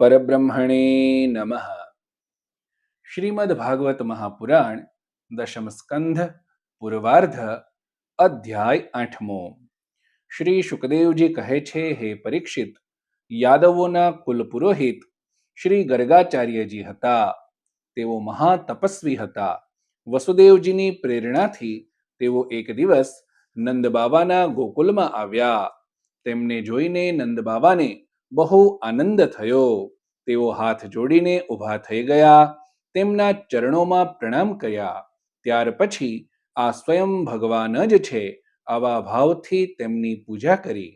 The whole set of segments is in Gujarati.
પરબ્રહ્મણે નમ શ્રીમદ ભાગવત મહાપુરાણ દશમ સ્કંધ પૂર્વાર્ધ અધ્યાય આઠમો શ્રી સુખદેવજી કહે છે હે પરીક્ષિત યાદવોના કુલ પુરોહિત શ્રી ગર્ગાચાર્યજી હતા તેઓ મહાતપસ્વી હતા. વસુદેવજીની પ્રેરણાથી તેઓ એક દિવસ નંદબાબાના ગોકુલમાં આવ્યા. તેમને જોઈને નંદબાબાને બહુ આનંદ થયો. તેઓ હાથ જોડીને ઊભા થઈ ગયા, તેમના ચરણોમાં પ્રણામ કર્યા. ત્યાર પછી આ સ્વયં ભગવાન જ છે આવા ભાવથી તેમની પૂજા કરી.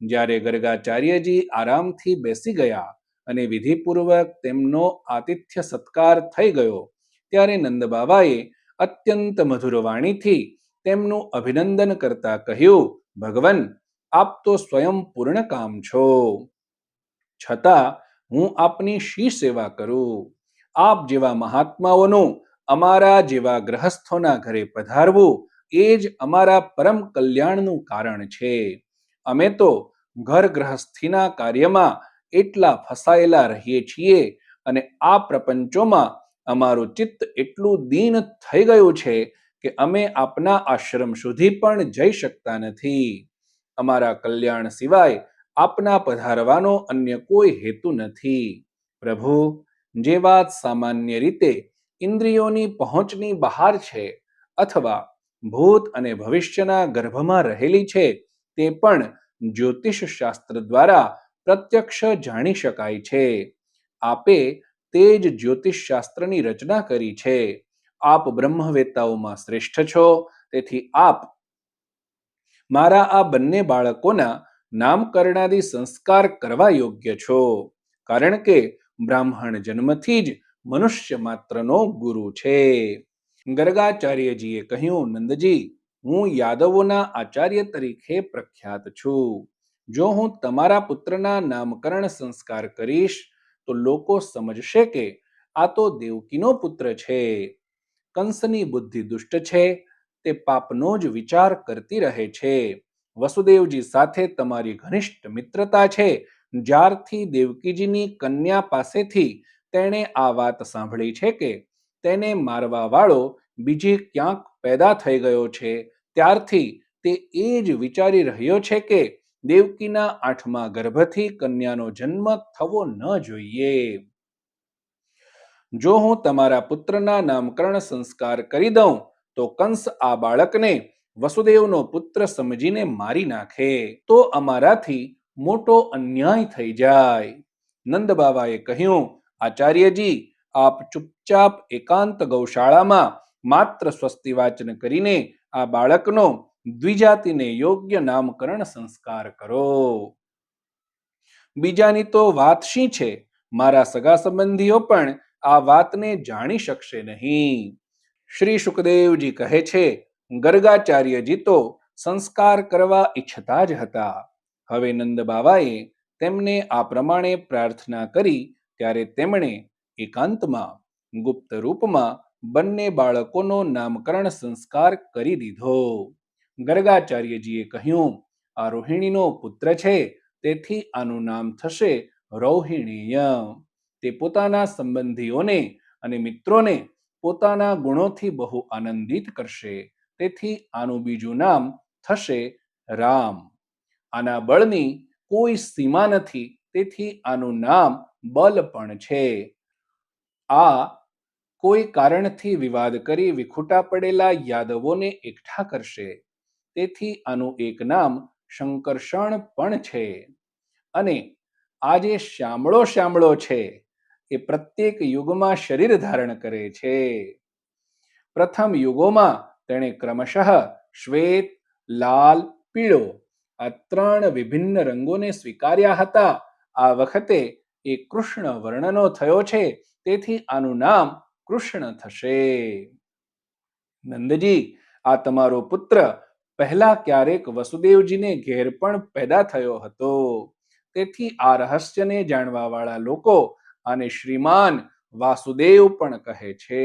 જ્યારે ગર્ગાચાર્યજી આરામથી બેસી ગયા અને વિધિપૂર્વક તેમનો આતિથ્ય સત્કાર થઈ ગયો. ત્યારે નંદબાબાએ અત્યંત મધુર વાણીથી તેમનું અભિનંદન કરતા કહ્યું, ભગવન, આપ તો સ્વયં પૂર્ણકામ છો. છતાં હું આપની શી સેવા કરું? આપ જેવા મહાત્માઓનું અમારા જેવા ગ્રહસ્થોના ઘરે પધારવું એ જ અમારા પરમ કલ્યાણનું કારણ છે. અમે તો ઘર ગ્રહસ્થીના કાર્યમાં એટલા ફસાયેલા રહીએ છીએ અને આ પ્રપંચોમાં અમારું ચિત્ત એટલું દીન થઈ ગયું છે કે અમે આપના આશ્રમ સુધી પણ જઈ શકતા નથી. અમારા કલ્યાણ સિવાય આપના પધારવાનો અન્ય કોઈ હેતુ નથી. પ્રભુ, જે વાત સામાન્ય રીતે ઇન્દ્રિયોની પહોંચની બહાર છે અથવા ભૂત અને ભવિષ્યના ગર્ભમાં રહેલી છે તે પણ જ્યોતિષ શાસ્ત્ર દ્વારા પ્રત્યક્ષ જાણી શકાય છે. આપે તે જ જ્યોતિષ શાસ્ત્રની રચના કરી છે. આપ બ્રહ્મવેતાઓમાં શ્રેષ્ઠ છો. તેથી આપ મારા આ બંને બાળકોના નામકરણાદી સંસ્કાર કરવા યોગ્ય છો. કારણ કે બ્રાહ્મણ જન્મથી જ મનુષ્ય માત્રનો ગુરુ છે. ગર્ગાચાર્યજીએ કહ્યું, નંદજી, હું યાદવોના આચાર્ય તરીકે પ્રખ્યાત છું. જો હું તમારા પુત્રના નામકરણ સંસ્કાર કરીશ, તો લોકો સમજશે કે આ તો દેવકીનો પુત્ર છે. કંસની બુદ્ધિ દુષ્ટ છે, તે પાપનો જ વિચાર કરતી રહે છે. વસુદેવજી સાથે તમારી ઘનિષ્ઠ મિત્રતા છે, જ્યારથી દેવકીજીની કન્યા પાસેથી તેણે આ વાત સાંભળી છે કે તેને મારવા વાળો બીજી ક્યાંક પેદા થઈ ગયો છે. ત્યારથી તે એ જ વિચારી રહ્યો છે કે દેવકીના આઠમા ગર્ભથી કન્યાનો જન્મ થવો ન જોઈએ. જો હું તમારા પુત્રના નામકરણ સંસ્કાર કરી દઉં, તો કંસ આ બાળકને વસુદેવનો પુત્ર સમજીને મારી નાખે. તો અમારાથી મોટો અન્યાય થઈ જાય. નંદ બાબાએ કહ્યું, આચાર્યજી, આપ ચૂપચાપ એકાંત ગૌશાળામાં માત્ર સ્વસ્તિ વાચન કરીને આ બાળકનો દ્વિજાતિને યોગ્ય નામકરણ સંસ્કાર કરો. બીજાની તો વાત શી છે? મારા સગા સંબંધીઓ પણ આ વાતને જાણી શકશે નહીં. શ્રી સુખદેવજી કહે છે, ગર્ગાચાર્યજી તો સંસ્કાર કરવા ઈચ્છતા જ હતા. હવે નંદ બાબાએ તેમને આ પ્રમાણે પ્રાર્થના કરી ત્યારે તેમણે એકાંતમાં, ગુપ્ત રૂપમાં બંને બાળકોનો નામકરણ સંસ્કાર કરી દીધો. ગર્ગાચાર્યજીએ કહ્યું, આ રોહિણીનો પુત્ર છે, તેથી આનું નામ થશે રૌહિણીય તે પોતાના સંબંધીઓને અને મિત્રોને પોતાના ગુણોથી બહુ આનંદિત કરશે. તેથી આનું બીજું નામ થશે રામ. આના બળની કોઈ સીમા નથી, તેથી આનું નામ બલ પણ છે. આ કોઈ કારણથી વિવાદ કરી વિખુટા પડેલા યાદવોને એકઠા કરશે. તેથી આનું એક નામ શંકરષણ પણ છે. અને આ જે શ્યામળો શ્યામળો છે, એ પ્રત્યેક યુગમાં શરીર ધારણ કરે છે. પ્રથમ યુગોમાં તેણે ક્રમશઃ શ્વેત, લાલ, પીળો આ ત્રણ વિભિન્ન રંગોને સ્વીકાર્યા હતા. આ વખતે એ કૃષ્ણ વર્ણનો થયો છે, તેથી આનું નામ કૃષ્ણ થશે. નંદજી, આ તમારો પુત્ર પહેલા ક્યારેક વસુદેવજીને ઘેર પણ પેદા થયો હતો. તેથી આ રહસ્યને જાણવા વાળા લોકો આને શ્રીમાન વાસુદેવ પણ કહે છે.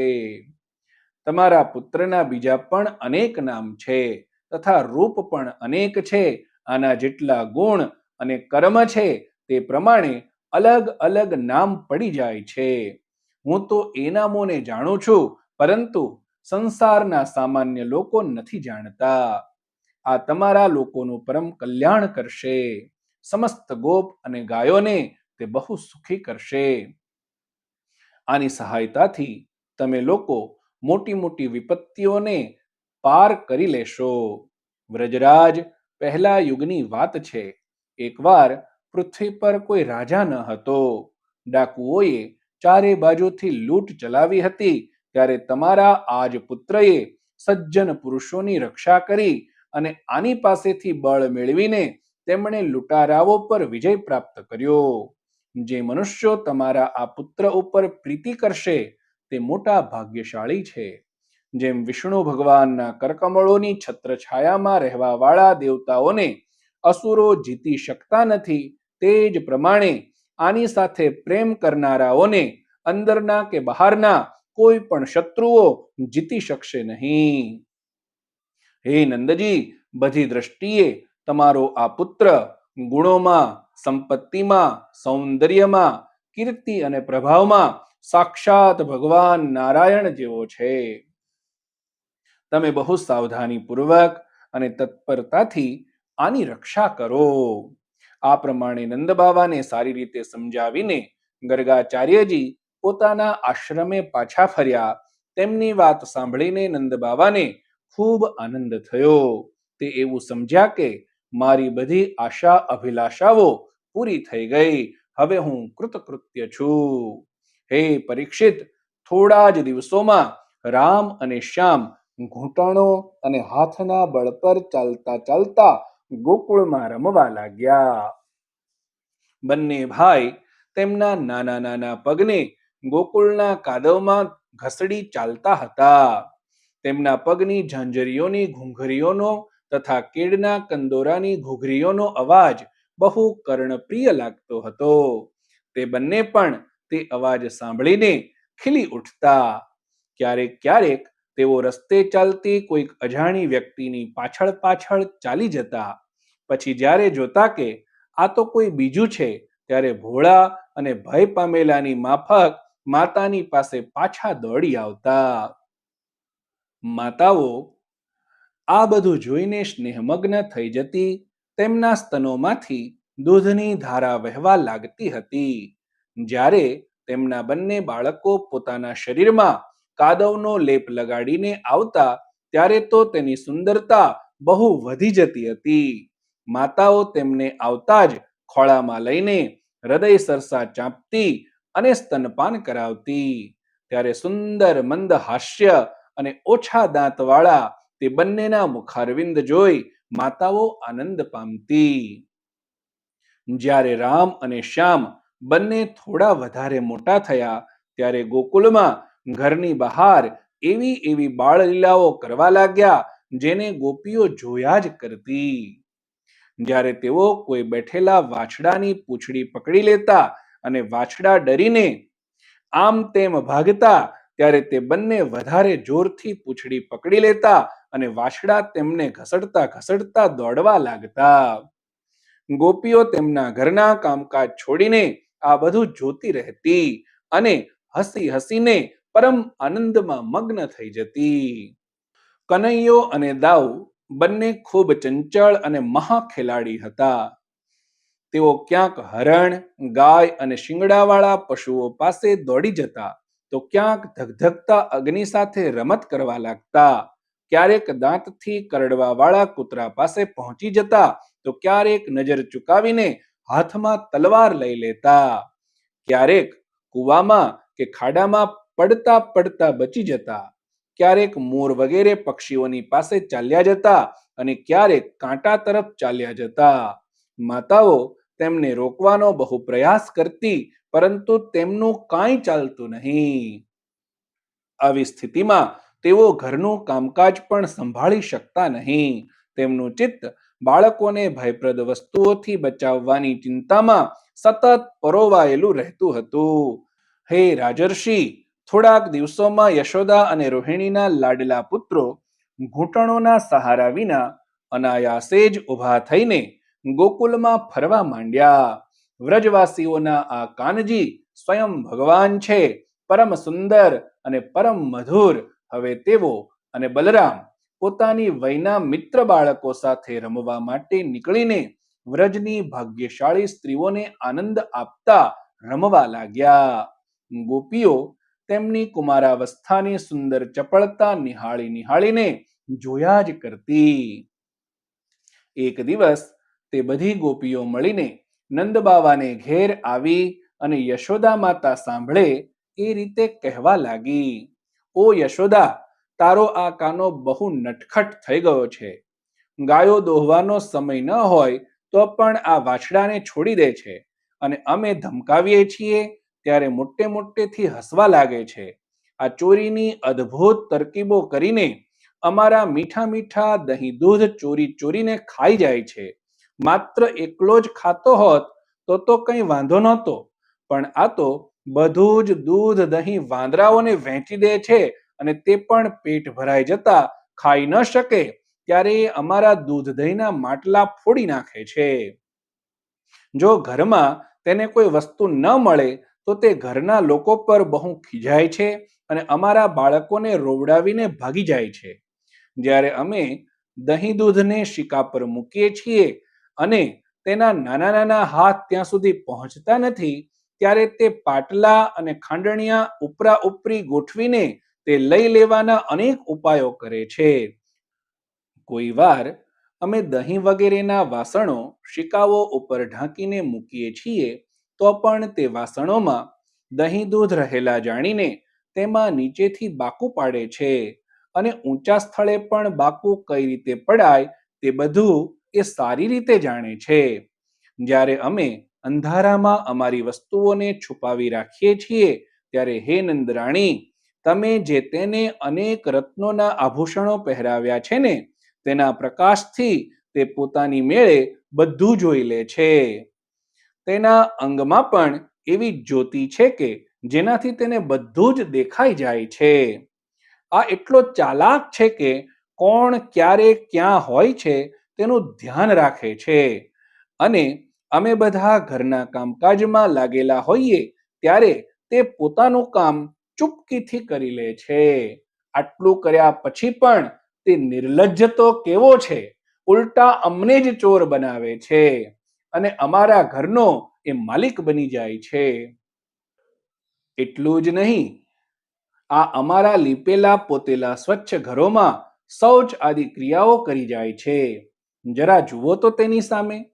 તમારા પુત્રના બીજા પણ અનેક નામ છે તથા રૂપ પણ અનેક છે. આના જેટલા ગુણ અને કર્મ છે તે પ્રમાણે અલગ અલગ નામ પડી જાય છે. હું તો એ નામોને જાણું છું, પરંતુ સંસારના સામાન્ય લોકો નથી જાણતા. આ તમારા લોકોનું પરમ કલ્યાણ કરશે. સમસ્ત ગોપ અને ગાયોને તે બહુ સુખી કરશે. આની સહાયતાથી તમે લોકો મોટી મોટી વિપત્તિઓને પાર કરી લેશો. વ્રજરાજ, પહેલા યુગની વાત છે. એકવાર પૃથ્વી પર કોઈ રાજા ન હતો. ડાકુઓએ ચારે બાજુથી લૂંટ ચલાવી હતી, ત્યારે તમારા આજ પુત્રએ સજ્જન પુરુષોની રક્ષા કરી અને આની પાસેથી બળ મેળવીને તેમણે લૂંટારાઓ પર વિજય પ્રાપ્ત કર્યો. જે મનુષ્યો તમારા આ પુત્ર ઉપર પ્રીતિ કરશે, તે મોટા ભાગ્યશાળી છે. જેમ વિષ્ણુ ભગવાનના કરકમળોની છત્રછાયામાં રહેવાવાળા દેવતાઓને અસુરો જીતી શકતા નથી, તે જ પ્રમાણે આની સાથે પ્રેમ કરનારાઓને અંદરના કે બહારના કોઈ પણ શત્રુઓ જીતી શકશે નહીં. હે નંદજી, બધી દ્રષ્ટિએ તમારો આ પુત્ર ગુણોમાં, સંપત્તિમાં, સૌંદર્યમાં, કીર્તિ અને પ્રભાવમાં સાક્ષાત ભગવાન નારાયણ જેવો છે. તમે બહુ સાવધાની પૂર્વક અને તત્પરતાથી આની રક્ષા કરો. આ પ્રમાણે નંદ બાબાને સારી રીતે સમજાવીને ગર્ગાચાર્યજી પોતાના આશ્રમે પાછા ફર્યા. તેમની વાત સાંભળીને નંદ બાબાને ખૂબ આનંદ થયો. તે એવું સમજ્યા કે મારી બધી આશા અભિલાષાઓ પૂરી થઈ ગઈ. હવે હું કૃતકૃત્ય છું. હે પરીક્ષિત, થોડા જ દિવસોમાં રામ અને શ્યામ ઘૂંટણો અને હાથના બળ પર ચાલતા ચાલતા ગોકુળમાં રમવા લાગ્યા. બંને ભાઈ તેમના નાના નાના પગને ગોકુળના કાદવમાં ઘસડી ચાલતા હતા. તેમના પગની ઝાંઝરીઓની ઘૂંઘરીઓનો તથા કેડના કંદોરાની ઘૂઘરીઓનો અવાજ બહુ કર્ણપ્રિય લાગતો હતો. તે બંને પણ તે અવાજ સાંભળીને ખીલી ઉઠતા. ક્યારેક ક્યારેક તેઓ રસ્તે ચાલતી કોઈક અજાણી વ્યક્તિની પાછળ પાછળ ચાલી જતા. પછી જ્યારે જોતા કે આ તો કોઈ બીજું છે, ત્યારે ભોળા અને ભય પામેલાની માફક માતાની પાસે પાછા દોડી આવતા. માતાઓ આ બધું જોઈને સ્નેહમગ્ન થઈ જતી તેમના સ્તનોમાંથી દૂધની ધારા વહેવા લાગતી હતી. જ્યારે તેમના બંને બાળકો પોતાના શરીરમાં કાદવનો લેપ લગાડીને આવતા ત્યારે તો તેની સુંદરતા બહુ વધી જતી હતી. માતાઓ તેમને આવતા જ ખોળામાં લઈને હૃદય સરસા ચાંપતી અને સ્તનપાન કરાવતી. ત્યારે સુંદર મંદ હાસ્ય અને ઓછા દાંતવાળા તે બંનેના મુખારવિંદ જોઈ માતાઓ આનંદ પામતી. જ્યારે રામ અને શ્યામ બંને થોડા વધારે મોટા થયા, ત્યારે ગોકુલમાં ઘરની બહાર એવી એવી બાળલીલાઓ કરવા લાગ્યા, જેને ગોપીઓ જોયા જ કરતી. જ્યારે તેઓ કોઈ બેઠેલા વાછડાની પૂંછડી પકડી લેતા અને વાછડા ડરીને આમ તેમ ભાગતા ત્યારે તે બંને વધારે જોરથી પૂંછડી પકડી લેતા અને વાછડા તેમને ઘસડતા ઘસડતા દોડવા લાગતા. ગોપીઓ તેમના ઘરના કામકાજ છોડીને આ બધું જોતી રહેતી અને હસી હસીને પરમ આનંદમાં મગ્ન થઈ જતી. કનૈયો અને દાઉ બંને ખૂબ ચંચળ અને મહા ખેલાડી હતા. તેઓ ક્યાંક હરણ, ગાય અને શિંગડાવાળા પશુઓ પાસે દોડી જતા તો ક્યાંક ધગધગતા અગ્નિ સાથે રમત કરવા લાગતા, ક્યારેક દાંતથી કરડવાવાળા કૂતરા પાસે પહોંચી જતા, તો ક્યારેક નજર ચુકાવીને હાથમાં તલવાર લઈ લેતા. ક્યારેક કૂવામાં કે ખાડામાં પડતા પડતા બચી જતા, ક્યારેક મોર વગેરે પક્ષીઓની પાસે ચાલ્યા જતા અને ક્યારેક કાંટા તરફ ચાલ્યા જતા. માતાઓ તેમને રોકવાનો બહુ પ્રયાસ કરતી, પરંતુ તેમનું કાંઈ ચાલતું નહીં. આવી સ્થિતિમાં તેઓ ઘરનું કામકાજ પણ સંભાળી શકતા નહીં. તેમનું ચિત્ત બાળકોને ભયપ્રદ વસ્તુઓથી બચાવવાની ચિંતામાં સતત પરોવાયેલું રહેતું હતું. હે રાજર્ષિ, થોડાક દિવસોમાં યશોદા અને રોહિણીના લાડલા પુત્રો ઘૂંટણોના સહારા વિના અનાયાસે જ ઊભા થઈને ગોકુલમાં ફરવા માંડ્યા. વ્રજવાસીઓના આ કાનજી સ્વયં ભગવાન છે. પરમ સુંદર અને પરમ મધુર. હવે તેઓ અને બલરામ પોતાની વયના મિત્ર બાળકો સાથે રમવા માટે નીકળીને વ્રજની ભાગ્યશાળી સ્ત્રીઓને આનંદ આપતા રમવા લાગ્યા. ગોપીઓ તેમની કુમારાવસ્થાની સુંદર ચપળતા નિહાળી નિહાળીને જોયા જ કરતી. એક દિવસ તે બધી ગોપીઓ મળીને નંદબાવાને ઘેર આવી અને યશોદા માતા સાંભળે એ રીતે કહેવા લાગી, ઓ યશોદા, તારો આ કાનો બહુ નટખટ થઈ ગયો છે. ગાયો દોહવાનો સમય ન હોય તો પણ આ વાછડાને છોડી દે છે અને અમે ધમકાવીએ છીએ ત્યારે મોટે મોટેથી હસવા લાગે છે. આ ચોરીની અદ્ભુત તરકીબો કરીને અમારા મીઠા મીઠા દહીં દૂધ ચોરી ચોરીને ખાઈ જાય છે. માત્ર એકલો જ ખાતો હોત તો તો કંઈ વાંધો નહોતો. પણ આ તો બધું જ દૂધ, દહીં વાંદરાઓને વહેંચી દે છે અને તે પણ પેટ ભરાઈ જતા ખાઈ ન શકે ત્યારે અમારા દૂધ દહીંના માટલા ફોડી નાખે છે. જો ઘરમાં તેને કોઈ વસ્તુ ન મળે તો તે ઘરના લોકો પર બહુ ખીજાય છે અને અમારા બાળકોને રોવડાવીને ભાગી જાય છે. જ્યારે અમે દહીં દૂધને શિકા પર મૂકીએ છીએ અને તેના નાના નાના હાથ ત્યાં સુધી પહોંચતા નથી, ત્યારે તે પાટલા અને ખાંડણિયા ઉપરા ઉપરી ગોઠવીને તે લઈ લેવાના અનેક ઉપાયો કરે છે. કોઈ વાર અમે દહીં વગેરેના વાસણો શિકાઓ ઉપર ઢાંકીને મૂકીએ છીએ, તો પણ તે વાસણોમાં દહીં દૂધ રહેલા જાણીને તેમાં નીચેથી બાકુ પાડે છે અને ઊંચા સ્થળે પણ બાકુ કઈ રીતે પડાય તે બધું એ સારી રીતે જાણે છે. જ્યારે અમે અંધારામાં અમારી વસ્તુઓને છુપાવી રાખીએ છીએ, ત્યારે હે નંદરાણી, તમે જે તેને અનેક રત્નોના આભૂષણો પહેરાવ્યા છે ને, તેના પ્રકાશથી તે પોતાની મેળે બધું જોઈ લે છે. તેના અંગમાં પણ એવી જ્યોતિ છે કે, જેનાથી તેને બધું જ દેખાઈ જાય છે. આ એટલો ચાલાક છે કે, કોણ ક્યારે ક્યાં હોય છે તેનું ધ્યાન રાખે છે. અને અમે બધા ઘરના કામકાજમાં લાગેલા હોઈએ ત્યારે તે પોતાનું કામ ચૂપકીથી કરી લે છે. આટલું કર્યા પછી પણ તે નિર્લજ્જ તો કેવો છે? ઉલટા અમને જ ચોર બનાવે છે અને અમારા ઘરનો એ માલિક બની જાય છે. એટલું જ નહીં, આ અમારા લીપેલા પોતેલા સ્વચ્છ ઘરોમાં શૌચ આદિ ક્રિયાઓ કરી જાય છે. જરા જુઓ તો તેની સામે.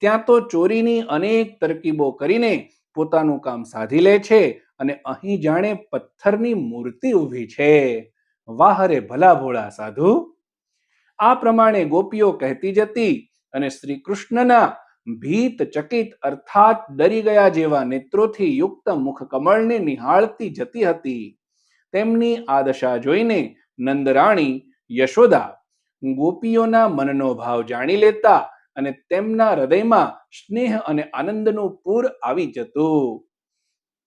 ત્યાં તો ચોરીની અનેક તરકીબો કરીને પોતાનું કામ સાધી લે છે અને અહીં જાણે પથ્થરની મૂર્તિ ઊભી છે. વાહરે ભલા ભોળા સાધુ. આ પ્રમાણે ગોપીઓ કહેતી જતી અને શ્રી કૃષ્ણના ભીત ચકિત અર્થાત ડરી ગયા જેવા નેત્રોથી યુક્ત મુખ કમળને નિહાળતી જતી હતી. તેમની આ દશા જોઈને નંદરાણી યશોદા ગોપીઓના મનનો ભાવ જાણી લેતા અને તેમના હૃદયમાં સ્નેહ અને આનંદનું પૂર આવી જતું.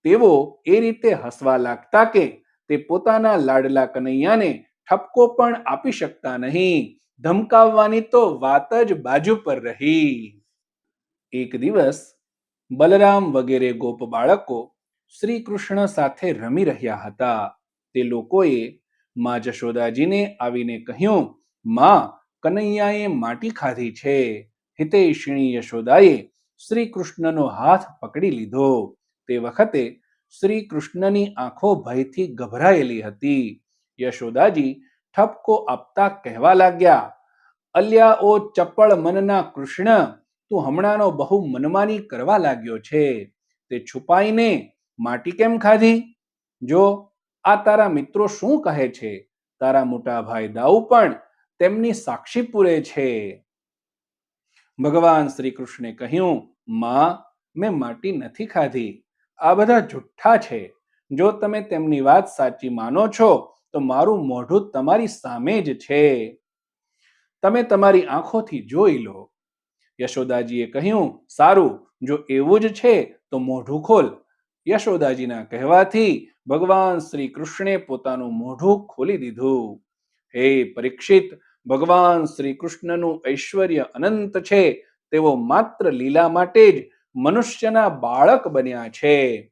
તેઓ એ રીતે હસવા લાગતા કે તે પોતાના લાડલા કનૈયાને ઠપકો પણ આપી શકતા નહીં. ધમકાવવાની તો વાત જ બાજુ પર રહી. એક દિવસ બલરામ વગેરે ગોપ બાળકો શ્રી કૃષ્ણ સાથે રમી રહ્યા હતા. તે લોકોએ મા જશોદાજીને આવીને કહ્યું માં કનૈયાએ માટી ખાધી છે. હિતેશિણી યશોદાએ શ્રી કૃષ્ણનો હાથ પકડી લીધો. તે વખતે શ્રી કૃષ્ણની આંખો ભયથી ગભરાયેલી હતી. યશોદાજી ઠપકો આપતા કહેવા લાગ્યા, અલ્યા ઓ ચપળ મનના કૃષ્ણ, તું હમણાંનો બહુ મનમાની કરવા લાગ્યો છે. તે છુપાઈને માટી કેમ ખાધી? જો આ તારા મિત્રો શું કહે છે? તારા મોટા ભાઈ દાઉ પણ તેમની સાક્ષી પૂરે છે. ભગવાન શ્રી કૃષ્ણે કહ્યું, માં, મેં માટી નથી ખાધી. આ બધા જુઠ્ઠા છે. જો તમે તેમની વાત સાચી માનો છો, તો મારું મોઢું તમારી સામે જ છે. તમે તમારી આંખોથી જોઈ લો. યશોદાજીએ કહ્યું, સારું, જો એવું જ છે, તો મોઢું ખોલ. યશોદાજીના કહેવાથી ભગવાન શ્રી કૃષ્ણે પોતાનું મોઢું ખોલી દીધું. હે પરીક્ષિત ભગવાન શ્રી કૃષ્ણનું ઐશ્વર્ય અનંત છે, તેઓ માત્ર લીલા માટે જ મનુષ્યના બાળક બન્યા છે.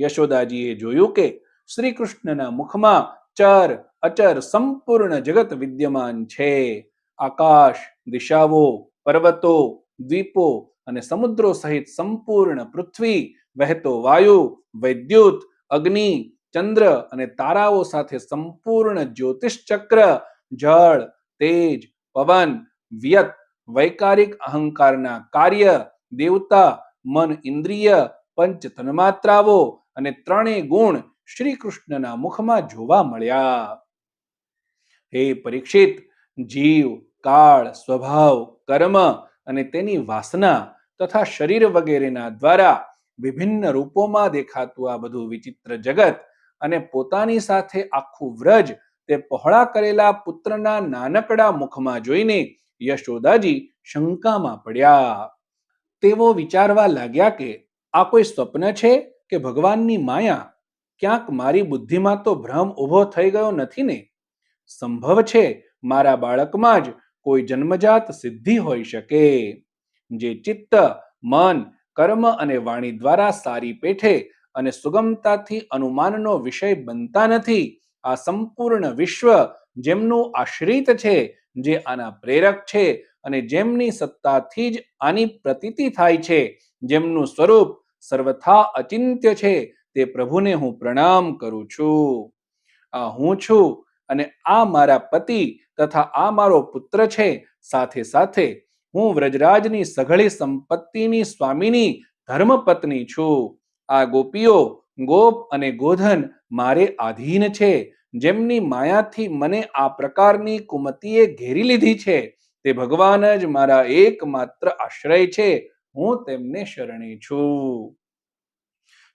યશોદાજીએ જોયું કે શ્રી કૃષ્ણના મુખમાં ચર અચર સંપૂર્ણ જગત વિદ્યમાન છે. આકાશ, દિશાઓ, પર્વતો, દ્વીપો અને સમુદ્રો સહિત સંપૂર્ણ પૃથ્વી, વહેતો વાયુ, વૈદ્યુત, અગ્નિ, ચંદ્ર અને તારાઓ સાથે સંપૂર્ણ જ્યોતિષ ચક્ર જળ, તેજ, પવન, વ્યત, વૈકારિક અહંકારના કાર્ય, દેવતા, મન ઇન્દ્રિય, પંચ તન્માત્રાઓ અને ત્રણેય ગુણ શ્રી કૃષ્ણના મુખમાં જોવા મળ્યા. હે પરીક્ષિત, જીવ, કાળ, સ્વભાવ, કર્મ અને તેની વાસના તથા શરીર વગેરેના દ્વારા વિભિન્ન રૂપોમાં દેખાતું આ બધું વિચિત્ર જગત અને પોતાની સાથે આખું વ્રજ તે પહોળા કરેલા પુત્રના નાનકડા મુખમાં જોઈને યશોદાજી શંકામાં પડ્યા. તેઓ વિચારવા લાગ્યા કે આ કોઈ સ્વપ્ન છે કે ભગવાનની માયા? ક્યાંક મારી બુદ્ધિમાં તો ભ્રમ ઊભો થઈ ગયો નથી ને? સંભવ છે મારા બાળકમાં જ કોઈ જન્મજાત સિદ્ધિ હોઈ શકે. જે ચિત્ત, મન, કર્મ અને વાણી દ્વારા સારી પેઠે અને સુગમતાથી અનુમાનનો વિષય બનતા નથી આ સંપૂર્ણ વિશ્વ જેમનું આશ્રિત છે, જે આના પ્રેરક છે અને જેમની સત્તાથી જ આની પ્રતીતિ થાય છે, જેમનું સ્વરૂપ સર્વથા અચિંત્ય છે, તે પ્રભુને હું પ્રણામ કરું છું. આ હું છું અને આ મારા પતિ તથા આ મારો પુત્ર છે, સાથે સાથે હું વ્રજરાજની સઘળી સંપત્તિની સ્વામીની ધર્મપત્ની છું. આ ગોપીઓ ગોપ અને ગોધન મારે આધીન છે. જેમની માયાથી મને આ પ્રકારની કુમતીએ ઘેરી લીધી છે. તે ભગવાન જ મારા એકમાત્ર આશ્રય છે. હું તેમને શરણે છું.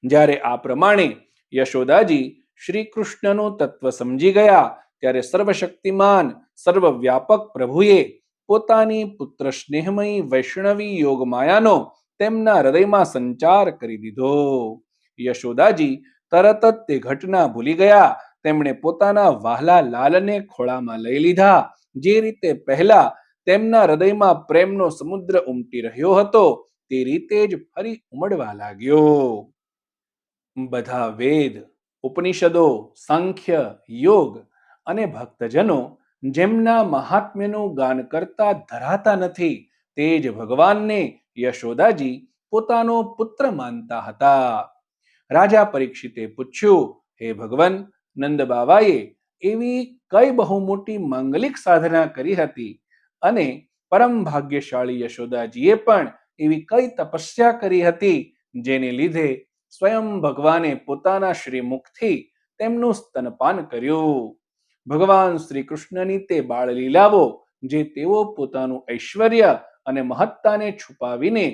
જ્યારે આ પ્રમાણે યશોદાજી શ્રી કૃષ્ણનું તત્વ સમજી ગયા, ત્યારે સર્વશક્તિમાન, સર્વવ્યાપક પ્રભુએ પોતાની પુત્ર સ્નેહમયી વૈષ્ણવી યોગ માયાનો તેમના હૃદયમાં સંચાર કરી દીધો. યશોદાજી તરત જ તે ઘટના ભૂલી ગયા. તેમણે પોતાના વહાલા લાલને ખોળામાં લઈ લીધા. જે રીતે પહેલા તેમના હૃદયમાં પ્રેમનો સમુદ્ર ઉમટી રહ્યો હતો, તે રીતે જ ફરી ઉમડવા લાગ્યો. બધા વેદ, ઉપનિષદો, સાંખ્ય, યોગ અને ભક્તજનો જેમના મહાત્મ્યનું ગાન કરતા ધરાતા નથી, તે જ ભગવાનને યશોદાજી પોતાનો પુત્ર માનતા હતા. રાજા પરીક્ષિતે પૂછ્યું, હે ભગવાન, નંદ બાવાએ એવી કઈ બહુ મોટી માંગલિક સાધના કરી હતી? અને પરમ ભાગ્યશાળી યશોદાજીએ પણ એવી કઈ તપસ્યા કરી હતી, જેને લીધે સ્વયં ભગવાને પોતાના શ્રીમુખથી તેમનું સ્તનપાન કર્યું? ભગવાન શ્રી કૃષ્ણની તે બાળ લીલાઓ જે તેઓ પોતાનું ઐશ્વર્ય અને મહત્તાને છુપાવીને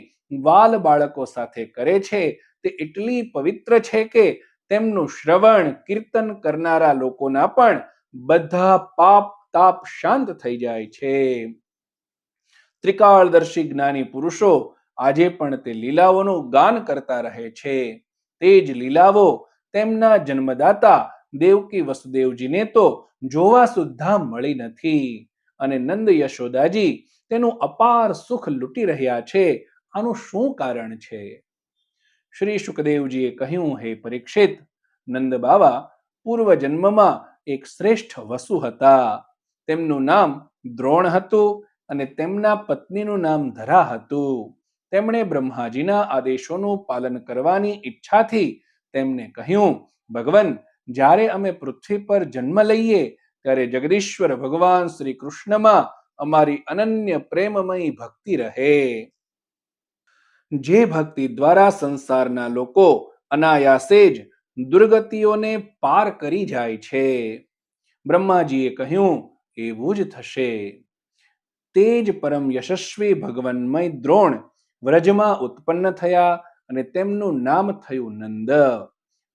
વાલ બાળકો સાથે કરે છે તે એટલી પવિત્ર છે કે તેમનું શ્રવણ, કીર્તન કરનારા લોકોના પણ બધા પાપ, તાપ શાંત થઈ જાય છે. ત્રિકાળદર્શી જ્ઞાની પુરુષો આજે પણ તે લીલાઓનું ગાન કરતા રહે છે. તે જ લીલાઓ તેમના જન્મદાતા દેવકી વસુદેવજીને તો જોવા સુદ્ધા મળી નથી. અને નંદ યશોદાજી તેનું અપાર સુખ લૂંટી રહ્યા છે. આનું શું કારણ છે? શ્રી સુખદેવજીએ કહ્યું, હે પરીક્ષિત, નંદ બાવા પૂર્વ જન્મમાં એક શ્રેષ્ઠ વસુ હતા. તેમનું નામ દ્રોણ હતું અને તેમના પત્નીનું નામ ધરા હતું. તેમણે બ્રહ્માજીના આદેશોનું પાલન કરવાની ઈચ્છાથી તેમને કહ્યું, ભગવાન, જ્યારે અમે પૃથ્વી પર જન્મ લઈએ, ત્યારે જગદીશ્વર ભગવાન શ્રી કૃષ્ણમાં અમારી અનન્ય પ્રેમમય ભક્તિ રહે. જે ભક્તિ દ્વારા સંસારના લોકો અનાયાસે જ દુર્ગતિઓને પાર કરી જાય છે. બ્રહ્માજીએ કહ્યું, એવું જ થશે. તે જ પરમ યશસ્વી ભગવન્મય દ્રોણ વ્રજમાં ઉત્પન્ન થયા અને તેમનું નામ થયું નંદ.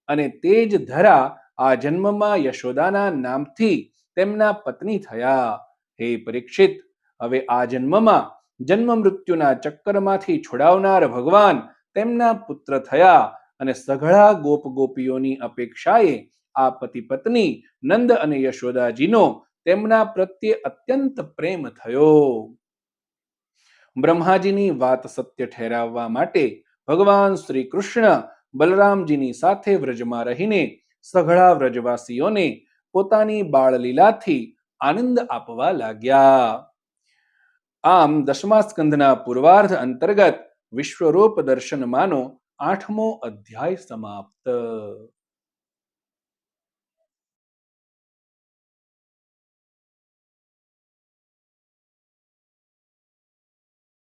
અને તે જ ધરા આ જન્મમાં યશોદાના નામથી તેમના પત્ની થયા. હે પરીક્ષિત, હવે આ જન્મમાં જન્મ મૃત્યુના ચક્કરમાંથી છોડાવનાર ભગવાન તેમના પુત્ર થયા અને સઘળા ગોપ ગોપીઓની અપેક્ષાએ આ પતિ પત્ની નંદ અને યશોદાજીનો તેમના પ્રત્યે અત્યંત પ્રેમ થયો. બ્રહ્માજીની વાત સત્ય ઠેરાવવા માટે ભગવાન શ્રી કૃષ્ણ બલરામજીની સાથે વ્રજમાં રહીને સઘળા વ્રજવાસીઓને પોતાની બાળલીલાથી આનંદ આપવા લાગ્યા. આમ દશમા સ્કંદના પૂર્વાર્ધ અંતર્ગત વિશ્વરૂપ દર્શનમાંનો આઠમો અધ્યાય સમાપ્ત.